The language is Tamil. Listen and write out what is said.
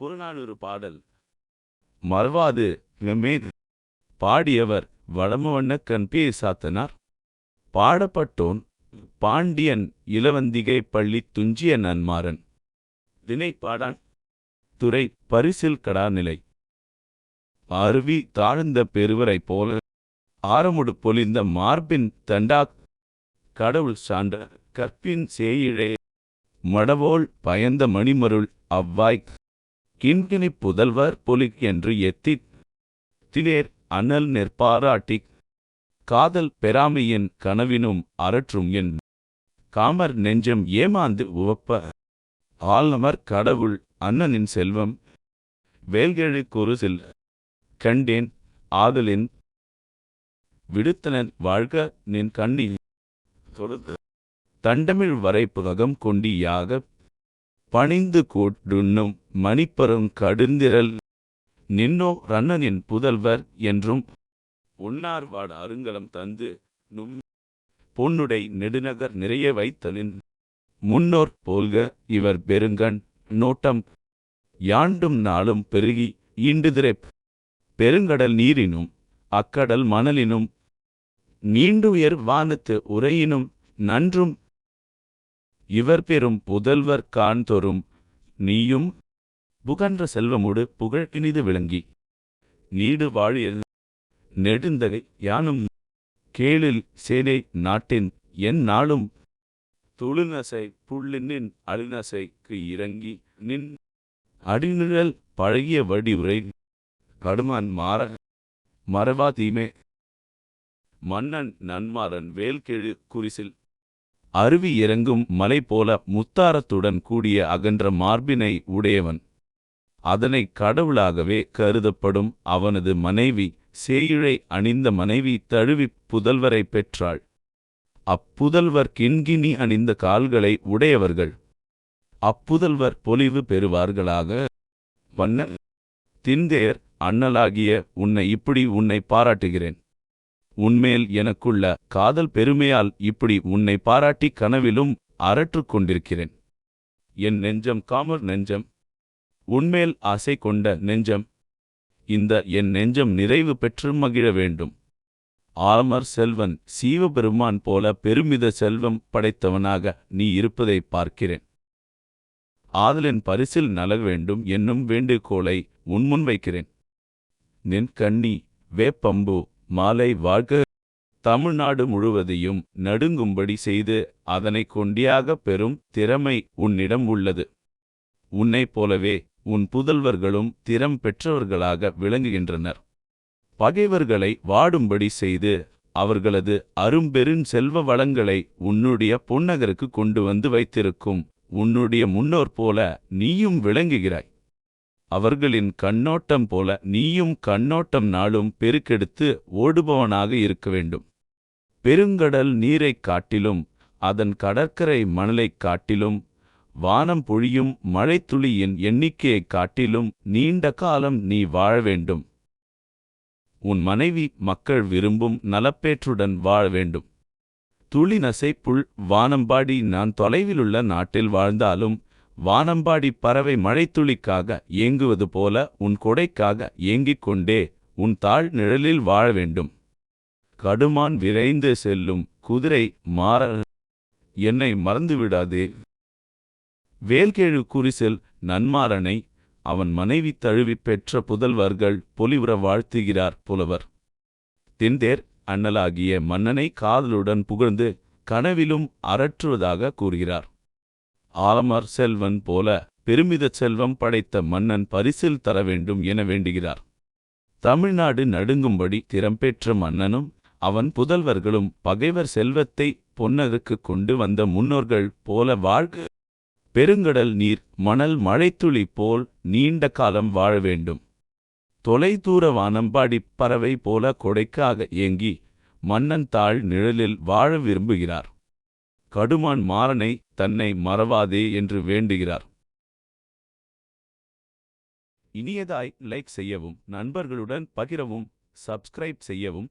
புறநானூறு பாடல். மறவாது பாடியவர் வடமவண்ண கண்பே சாத்தனார் பாடப்பட்டோன் பாண்டியன் இளவந்திகை பள்ளி துஞ்சிய நன்மாறன். தினை பாடான் துறை பரிசில் கடாநிலை. அருவி தாழ்ந்த பெருவரை போல ஆரமுடு பொலிந்த மார்பின் தண்டா கடவுள் சான்ற கற்பின் சேயிழே மடவோள் பயந்த மணிமருள் அவ்வாய் கிண்கிணிப் புதல்வர் பொலிக் என்று எத்தித் திலேர் அனல் நெற்பாராட்டிக் காதல் பெறாமையின் கனவினும் அரற்றும் என் காமர் நெஞ்சம் ஏமாந்து உவப்ப ஆள்நமர் கடவுள் அண்ணனின் செல்வம் வேல்கெழு குருசில் கண்டேன் ஆதலின் விடுத்தனன் வாழ்க நின் கண்ணி தொழுது தண்டமிழ் வரைப்புலகம் கொண்டியாக பணிந்து கூட்டுண்ணும் மணிப்பரும் கடுந்திரல் நின்னோ ரன்னனின் புதல்வர் என்றும் உன்னார்வாட அருங்கலம் தந்து நும் பொன்னுடை நெடுநகர் நிறைய வைத்தலின் முன்னோர் போல்க இவர் பெருங்கண் நோட்டம் யாண்டும் நாளும் பெருகி ஈண்டுதிரை பெருங்கடல் நீரினும் அக்கடல் மணலினும் நீண்டுயர் வானத்து உரையினும் நன்றும் இவர் பெறும் புதல்வர் காண்தொறும் நீயும் புகன்ற செல்வமுடு புகழ் இனிது விளங்கி நீடு வாழிய நெடுந்தகை யானும் கேளில் சேனை நாட்டின் என் நாளும் துளுநசை புள்ளினின் அழுநசைக்கு இறங்கி நின் அடிநிழல் பழகிய வடிவுரை கடுமான் மாற மறவா தீமே. மன்னன் நன்மாறன் வேல்கெழு குரிசில் அருவி இறங்கும் மலை போல முத்தாரத்துடன் கூடிய அகன்ற மார்பினை உடையவன். அதனை கடவுளாகவே கருதப்படும் அவனது மனைவி சேயிழை அணிந்த மனைவி தழுவிப் புதல்வரை பெற்றாள். அப்புதல்வர் கிண்கிணி அணிந்த கால்களை உடையவர்கள். அப்புதல்வர் பொலிவு பெறுவார்களாக? வண்ண திந்தேர் அண்ணலாகிய உன்னை இப்படி உன்னை பாராட்டுகிறேன். உன்மேல் எனக்குள்ள காதல் பெருமையால் இப்படி உன்னை பாராட்டி கனவிலும் அரற்றுக் கொண்டிருக்கிறேன். என் நெஞ்சம் காமர் நெஞ்சம் உன்மேல் ஆசை கொண்ட நெஞ்சம் இந்த என் நெஞ்சம் நிறைவு பெற்று மகிழ வேண்டும். ஆலமர் செல்வன் சீவபெருமான் போல பெருமித செல்வம் படைத்தவனாக நீ இருப்பதை பார்க்கிறேன். ஆதலின் பரிசில் நலக வேண்டும் என்னும் வேண்டுகோளை உன்முன் வைக்கிறேன். நின் கண்ணி வேப்பம்பு மாலை வாழ்க. தமிழ்நாடு முழுவதையும் நடுங்கும்படி செய்து அதனை கொண்டியாகப் பெறும் திறமை உன்னிடம் உள்ளது. உன்னைப் போலவே உன் புதல்வர்களும் திறம் பெற்றவர்களாக விளங்குகின்றனர். பகைவர்களை வாடும்படி செய்து அவர்களது அரும்பெருஞ் செல்வ வளங்களை உன்னுடைய பொன்னகருக்கு கொண்டு வந்து வைத்திருக்கும் உன்னுடைய முன்னோர் போல நீயும் விளங்குகிறாய். அவர்களின் கண்ணோட்டம் போல நீயும் கண்ணோட்டம் நாளும் பெருக்கெடுத்து ஓடுபவனாக இருக்க வேண்டும். பெருங்கடல் நீரைக் காட்டிலும் அதன் கடற்கரை மணலைக் காட்டிலும் வானம் பொழியும் மழைத்துளியின் எண்ணிக்கையைக் காட்டிலும் நீண்ட காலம் நீ வாழ வேண்டும். உன் மனைவி மக்கள் விரும்பும் நலப்பேற்றுடன் வாழ வேண்டும். துளி நசைப்புள் வானம்பாடி நான் தொலைவிலுள்ள நாட்டில் வாழ்ந்தாலும் வானம்பாடி பறவை மழைத்துளிக்காக ஏங்குவது போல உன் கொடைக்காக ஏங்கிக் கொண்டே உன் தாழ் நிழலில் வாழ வேண்டும். கடுமான் விரைந்து செல்லும் குதிரை மாற என்னை மறந்துவிடாதே. வேல்கேழு குறிசில் நன்மாறனை அவன் மனைவி தழுவிப் பெற்ற புதல்வர்கள் பொலிவுற வாழ்த்துகிறார் புலவர். தின்தேர் அண்ணலாகிய மன்னனை காதலுடன் புகழ்ந்து கனவிலும் அரற்றுவதாக கூறுகிறார். ஆலமர் செல்வன் போல பெருமிதச் செல்வம் படைத்த மன்னன் பரிசில் தர வேண்டும் என வேண்டுகிறார். தமிழ்நாடு நடுங்கும்படி திறம்பெற்ற மன்னனும் அவன் புதல்வர்களும் பகைவர் செல்வத்தை பொன்னருக்கு கொண்டு வந்த முன்னோர்கள் போல வாழ்க பெருங்கடல் நீர் மணல் மழைத்துளி போல் நீண்ட காலம் வாழ வேண்டும். தொலைதூர வானம்பாடி பறவை போல கொடைக்காக ஏங்கி மன்னன் தாழ் நிழலில் வாழ விரும்புகிறார். கடுமான் மாறனை தன்னை மறவாதே என்று வேண்டுகிறார். இனியதாய் லைக் செய்யவும் நண்பர்களுடன் பகிரவும் சப்ஸ்கிரைப் செய்யவும்